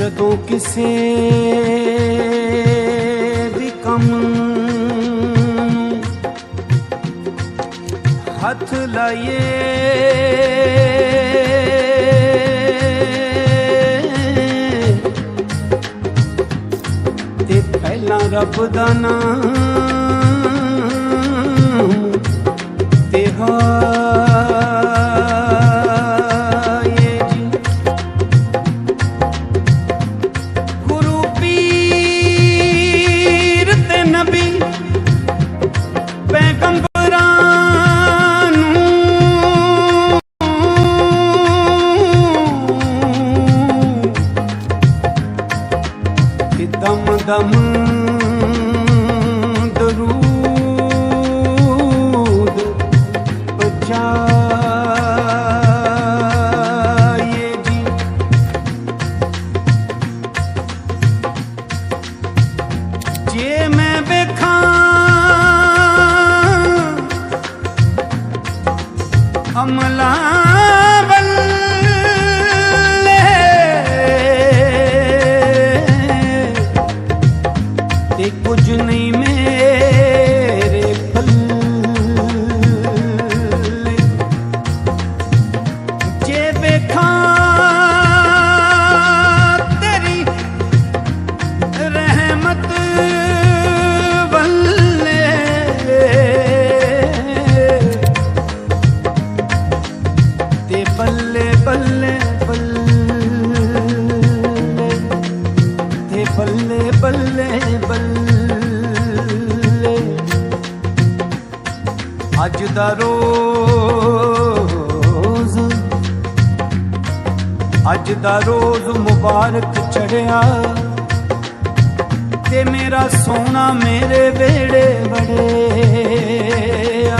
ਜਦੋਂ ਕਿਸੇ ਵੀ ਕੰਮ ਹੱਥ ਲਾਈਏ ਤੇ ਪਹਿਲਾਂ ਰੱਬ ਦਾ ਨਾਮ ਤੇ ਹਾਏ ਮੁਬਾਰਕ ਚੜਿਆ ਤੇ ਮੇਰਾ ਸੋਨਾ ਮੇਰੇ ਵੇੜੇ ਵੜਿਆ।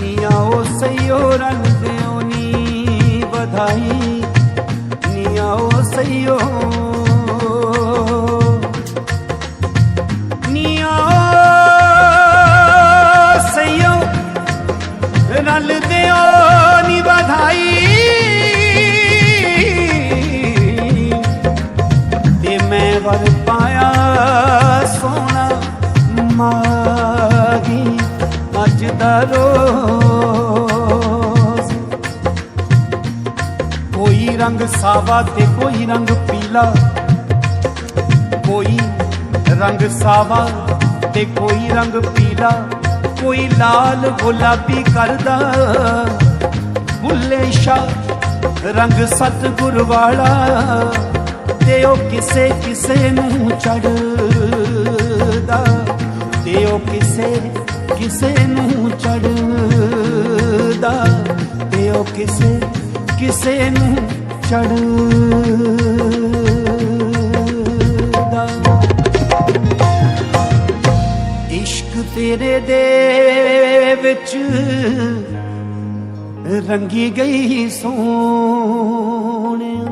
ਨੀਆ ਉਹ ਸਈਓ ਰੰਗ ਦਿਓ ਨੀ ਵਧਾਈ। ਨੀਆ ਉਹ ਸਈਓ ਰੰਗ ਸਾਵਾ ਤੇ ਕੋਈ ਰੰਗ ਪੀਲਾ, ਕੋਈ ਲਾਲ ਗੁਲਾਬੀ ਕਰਦਾ। ਬੁੱਲੇ ਸ਼ਾ ਰੰਗ ਸਤਗੁਰ ਵਾਲਾ, ਤੇ ਉਹ ਕਿਸੇ ਕਿਸੇ ਨੂੰ ਚੜਦਾ ਤੇ ਉਹ ਕਿਸੇ ਕਿਸੇ ਨੂੰ ਚੜਦਾ ਤੇ ਉਹ ਕਿਸੇ ਕਿਸੇ ਨੂੰ ਚੜਦਾ ਤੇਰੇ ਦੇ ਵਿੱਚ ਰੰਗੀ ਗਈ ਸੋਹਣਿਆ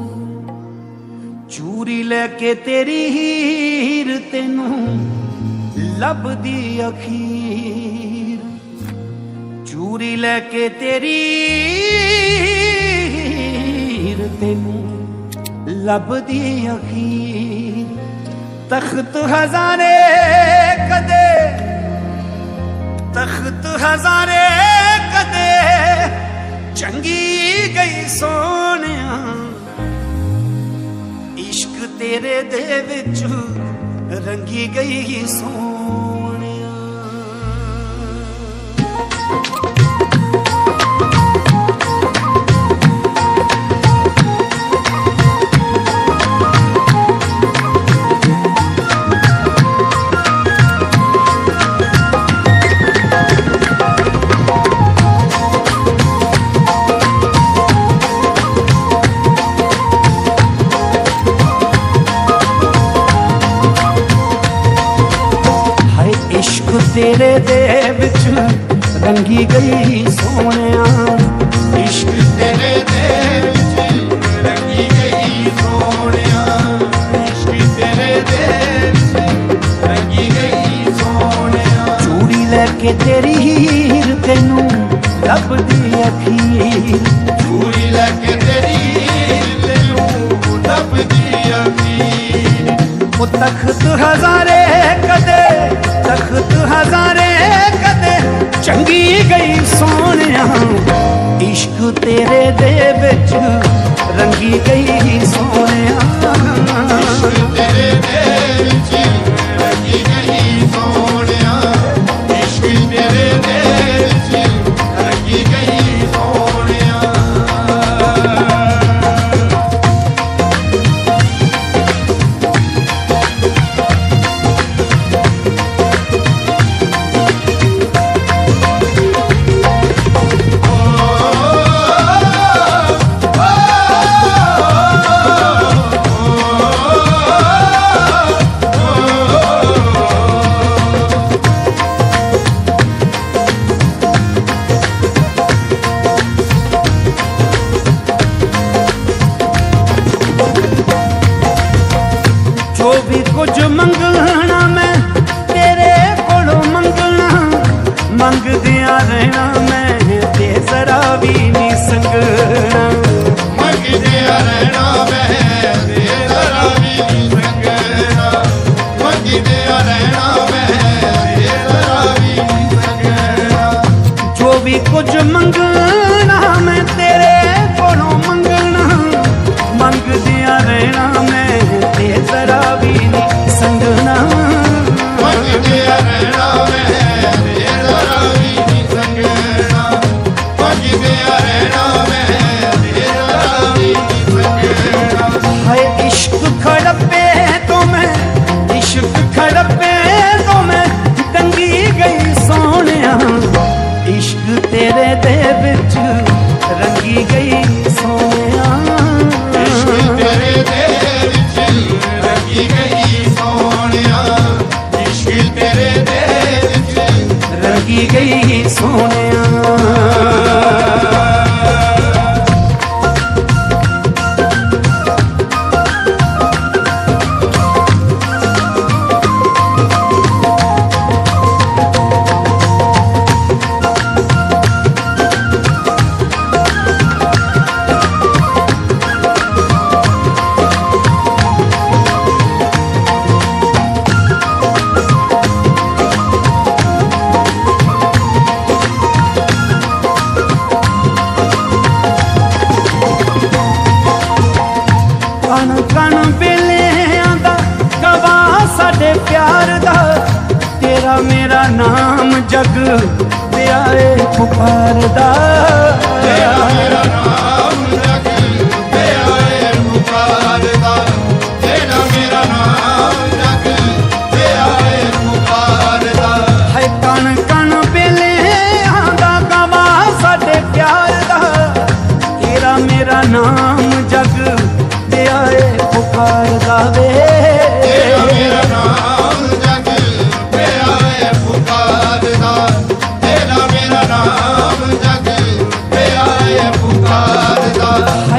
ਚੂਰੀ ਲੈ ਕੇ ਤੇਰੀ ਹੀਰ ਤੈਨੂੰ ਲੱਭਦੀ ਅਖੀਰ। ਚੂਰੀ ਲੈ ਕੇ ਤੇਰੀ ਹੀਰ ਤੈਨੂੰ ਲੱਭਦੀ ਅਖੀਰ। ਤਖਤ ਹਜ਼ਾਰੇ ਕਦੇ ਹਜ਼ਾਰੇ ਕਦੇ ਚੰਗੀ ਗਈ ਸੋਹਣਿਆ। ਇਸ਼ਕ ਤੇਰੇ ਦੇ ਵਿੱਚ ਰੰਗੀ ਗਈ ਸੋਹਣਿਆ। ਤੇਰੇ ਦੇ ਵਿੱਚ ਰੰਗੀ ਗਈ ਸੋਹਣਿਆ। ਇਸ਼ਕ ਤੇਰੇ ਦੇ ਰੰਗੀ ਗਈ ਸੋਹਣਿਆ। ਇਸ਼ਕ ਤੇਰੇ ਦੇ ਚੂੜੀ ਲੈ ਕੇ ਤੇਰੀ ਤੈਨੂੰ ਲੱਭਦੀ ਅਖੀਰ। ਚੂੜੀ ਲੈ ਤੈਨੂੰ ਲੱਭਦੀ ਅਖੀਰ। ਉਹ ਤਖਤ ਹਜ਼ਾਰੇ ਤਖਤ ਹਜ਼ਾਰੇ ਕਦੇ ਚੰਗੀ ਗਈ ਸੋਹਣਿਆ। ਇਸ਼ਕ ਤੇਰੇ ਦੇ ਵਿੱਚ ਰੰਗੀ ਗਈ ਸੋਹਣਿਆ। ਕਣ ਕਣ ਬਿਲਿਆਂ ਦਾ ਕਵਾ ਸਾਡੇ ਪਿਆਰ ਦਾ। ਤੇਰਾ ਮੇਰਾ ਨਾਮ ਜਗ ਪਿਆਰੇ ਪੁਕਾਰਦਾ ਤੇਰਾ ਮੇਰਾ ਨਾਮ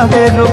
ಸಾವಿರು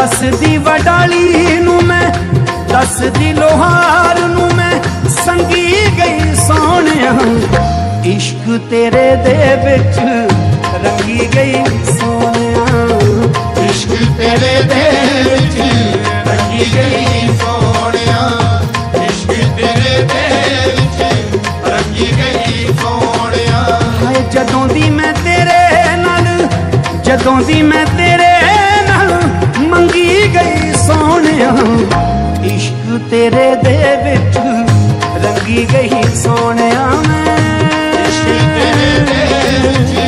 ਦੱਸਦੀ ਵਡਾਲੀ ਨੂੰ ਮੈਂ, ਦੱਸਦੀ ਲੋਹਾਰ ਨੂੰ ਮੈਂ, ਸੰਗੀ ਗਈ ਸੋਹਣਿਆ ਇਸ਼ਕ ਤੇਰੇ ਦੇ ਵਿੱਚ ਰੰਗੀ ਗਈ ਸੋਹਣਿਆ ਇਸ਼ਕ ਤੇਰੇ ਦੇ ਵਿੱਚ ਰੰਗੀ ਗਈ ਸੋਹਣਿਆ ਇਸ਼ਕ ਤੇਰੇ ਦੇ ਵਿੱਚ ਰੰਗੀ ਗਈ ਸੋਹਣਿਆ ਹਾਏ, ਜਦੋਂ ਦੀ ਮੈਂ ਤੇਰੇ ਨਾਲ, ਜਦੋਂ ਦੀ ਮੈਂ ਹੋਇਆ ਇਸ਼ਕ ਤੇਰੇ ਦੇ ਵਿੱਚ ਰੰਗੀ ਗਈ ਸੋਹਣਿਆ ਮੈਂ। ਇਸ਼ਕ ਤੇਰੇ ਦੇ ਵਿੱਚ